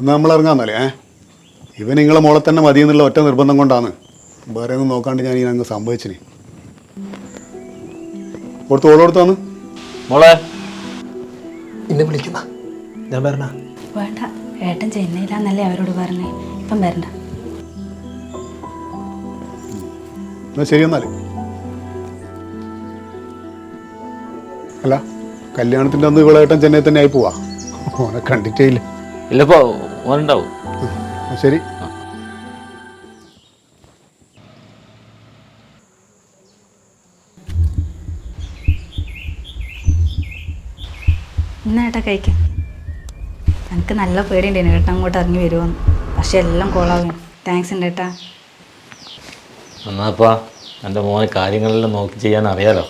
എന്നാൽ നമ്മൾ ഇറങ്ങാന്നല്ലേ ഏ? ഇവൻ നിങ്ങളെ മോളെ തന്നെ മതി എന്നുള്ള ഒറ്റ നിർബന്ധം കൊണ്ടാണ്. വേറെ ഒന്നും നോക്കാണ്ട് ഞാൻ ഇങ്ങനെ അങ്ങ് സംഭവിച്ചിന്. കൊടുത്ത് ഓളോടുത്താന്ന് മോളെ. ഇന്ന് വിളിക്കുന്ന ഞാൻ വരണ? വേണ്ട. ഏട്ടൻ ചെന്നൈയിലാന്നല്ലേ അവരോട് പറഞ്ഞേ. ഇപ്പം വരണ്ട. എന്നാ ശരി എന്നാൽ അല്ല കല്യാണത്തിന്റെ അന്ന് ഇവളേട്ടൻ ചെന്നൈ തന്നെ ആയി പോവാ. ഓനെ കണ്ടിട്ടേ ഇല്ല. ഇല്ലപ്പോ ഓനുണ്ടാവും ശരി. ഇന്നേട്ടാ കഴിക്കാം? എനിക്ക് നല്ല പേടിയുണ്ട് ഏട്ടാ അങ്ങോട്ട് ഇറങ്ങി വരുമെന്ന് പക്ഷെ എല്ലാം കോളാവും താങ്ക്സ് ഉണ്ട് ഏട്ടാ. എന്നാപ്പാ എന്റെ മോനെ കാര്യങ്ങളെല്ലാം നോക്കി ചെയ്യാൻ അറിയാലോ.